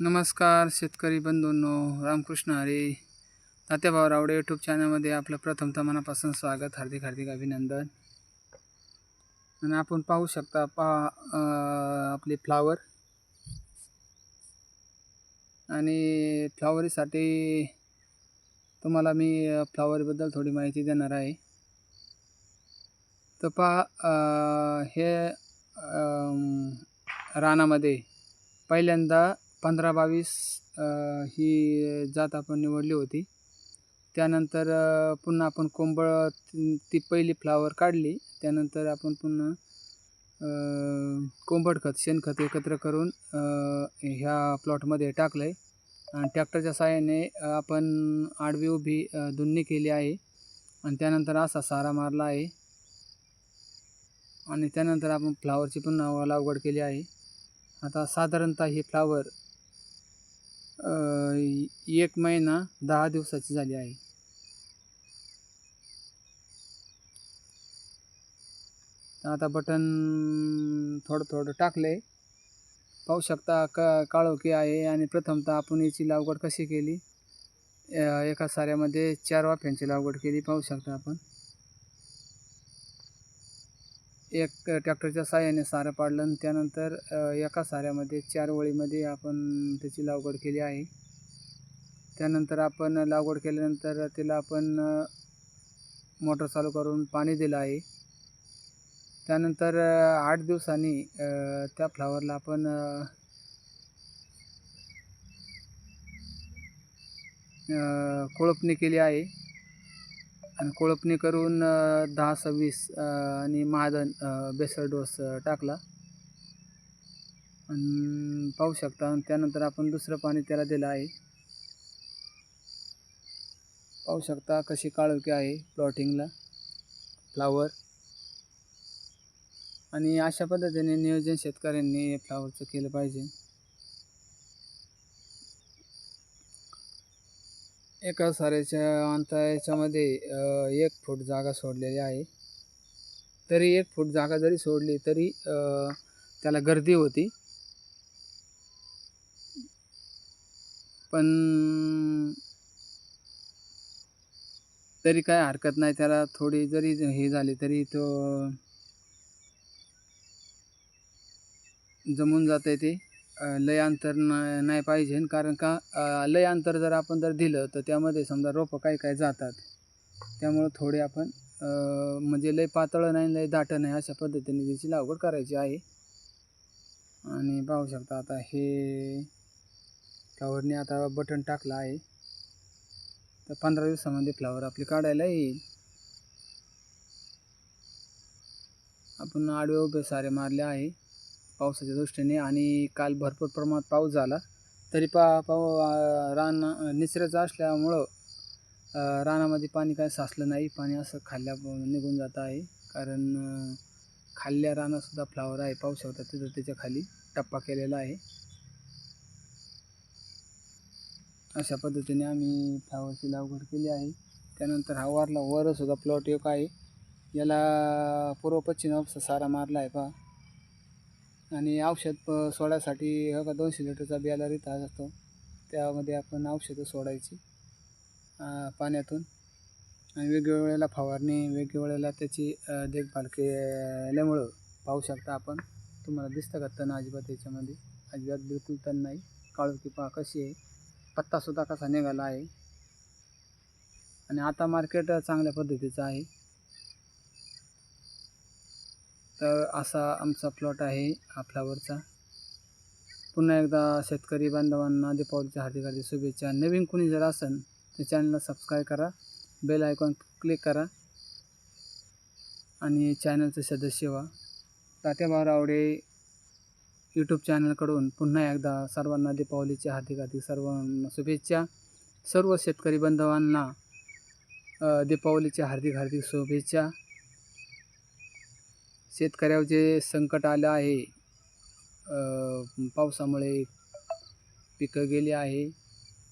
नमस्कार शेतकरी बंधूंनो रामकृष्ण हरी. तात्याभाऊ रावडे यूट्यूब चॅनलमध्ये आपलं प्रथमतः मनापासून स्वागत हार्दिक हार्दिक अभिनंदन. आणि आपण पाहू शकता पहा आपले फ्लावर आणि फ्लावरीसाठी तुम्हाला मी फ्लावरबद्दल थोडी माहिती देणार आहे. तर पहा हे रानामध्ये पहिल्यांदा पंधरा बावीस ही जात आपण निवडली होती. त्यानंतर पुन्हा आपण कोंबळ ती पहिली फ्लावर काढली. त्यानंतर आपण पुन्हा कोंबड खत शेणखत एकत्र करून ह्या प्लॉटमध्ये टाकलं आहे आणि ट्रॅक्टरच्या साहाय्याने आपण आडवी उभी अ, दुन्नी केली आहे. आणि त्यानंतर असा सारा मारला आहे. आणि त्यानंतर आपण फ्लावरची पुन्हा लागवड केली आहे. आता साधारणतः ही फ्लावर एक महिना दहा दिवसाची झाली आहे. आता बटन थोडं थोडं टाकलं आहे पाहू शकता क काळोखी आहे आणि प्रथमतः आपण याची लागवड कशी केली? एका साऱ्यामध्ये चार वाफ्यांची लागवड केली पाहू शकता आपण. एक ट्रॅक्टरच्या साहाय्याने सारं पाडलं आणि त्यानंतर एका साऱ्यामध्ये चार वळीमध्ये आपण त्याची लागवड केली आहे. त्यानंतर आपण लागवड केल्यानंतर तिला आपण मोटर चालू करून पाणी दिलं आहे. त्यानंतर आठ दिवसांनी त्या फ्लावरला आपण कोळपणी केली आहे. आणि कोळपणी करून दहा सव्वीस आणि महादन बेसर डोस टाकला. आणि पाहू शकता आणि त्यानंतर आपण दुसरं पाणी त्याला दिलं आहे. पाहू शकता कशी काळोखी आहे प्लॉटिंगला फ्लावर आणि अशा पद्धतीने नियोजन शेतकऱ्यांनी फ्लावरचं केलं पाहिजे. एका साऱ्याच्या अंतर याच्यामध्ये एक फूट जागा सोडलेली आहे. तरी एक फूट जागा जरी सोडली तरी त्याला गर्दी होती. पण तरी काय हरकत नाही त्याला थोडी जरी हे झाली तरी तो जमून जाते ते. लय अंतर न- नाही पाहिजे. कारण का लय अंतर जर आपण जर दिलं तर त्यामध्ये समजा रोपं काही काही जातात. त्यामुळं थोडे आपण म्हणजे लय पातळं नाही लय दाटं नाही अशा पद्धतीने त्याची लागवड करायची आहे. आणि पाहू शकता आता हे फ्लावरने आता बटन टाकलं आहे. तर पंधरा दिवसामध्ये फ्लावर आपली काढायला येईल. आपण आडवे उभे सारे मारले आहे. पावसाच्या दृष्टीने आणि काल भरपूर प्रमाणात पाऊस झाला. तरी पा पाऊ रान निसऱ्याचं असल्यामुळं रानामध्ये पाणी काय साचलं नाही. पाणी असं खाल्ल्या निघून जात आहे. कारण खाल्ल्या रानासुद्धा फ्लावर आहे. पाऊस होता तिथं त्याच्याखाली टप्पा केलेला आहे. अशा पद्धतीने आम्ही फ्लावरची लागवड केली आहे. त्यानंतर हा वरला वरसुद्धा प्लॉट एक आहे. याला पूर्व पश्चिम असा सारा मारला आहे पहा. आणि औषध प सोडायसाठी का दोनशे लिटरचा बियाला रिता असतो. त्यामध्ये आपण औषधं सोडायची पाण्यातून. आणि वेगवेगळ्या वेळेला फवारणी वेगवेगळ्या वेळेला त्याची देखभाल केल्यामुळं पाहू शकता आपण. तुम्हाला दिसतं का तण अजिबात याच्यामध्ये? अजिबात बिलकुल तण नाही. काळोखी पहा कशी आहे? पत्तासुद्धा कसा निघाला आहे? आणि आता मार्केट चांगल्या पद्धतीचं आहे. तर असा आमचा प्लॉट आहे हा फ्लावरचा पुन्हा एकदा शेतकरी बांधवांना दीपावलीच्या हार्दिक हार्दिक शुभेच्छा. नवीन कोणी जर असेल तर चॅनलला सबस्क्राईब करा बेल आयकॉन क्लिक करा आणि चॅनलचे सदस्य व्हा. तात्याभाऊ रावडे यूट्यूब चॅनलकडून पुन्हा एकदा सर्वांना दीपावलीच्या हार्दिक हार्दिक सर्वांना शुभेच्छा. सर्व शेतकरी बांधवांना दीपावलीच्या हार्दिक हार्दिक शुभेच्छा. शेतकऱ्यावर जे संकट आलं आहे पावसामुळे पिकं गेली आहे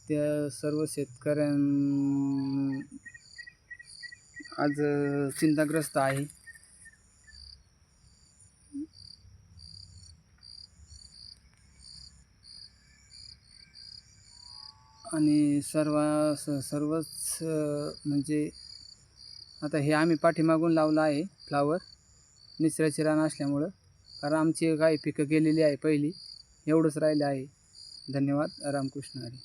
त्या सर्व शेतकऱ्यां आज चिंताग्रस्त आहे. आणि सर्व स सर्वच म्हणजे आता हे आम्ही पाठीमागून लावलं आहे फ्लावर निसऱ्याचे रान असल्यामुळं कारण आमची काही पिकं गेलेली आहे पहिली. एवढंच राहिलं आहे. धन्यवाद. रामकृष्ण हरी.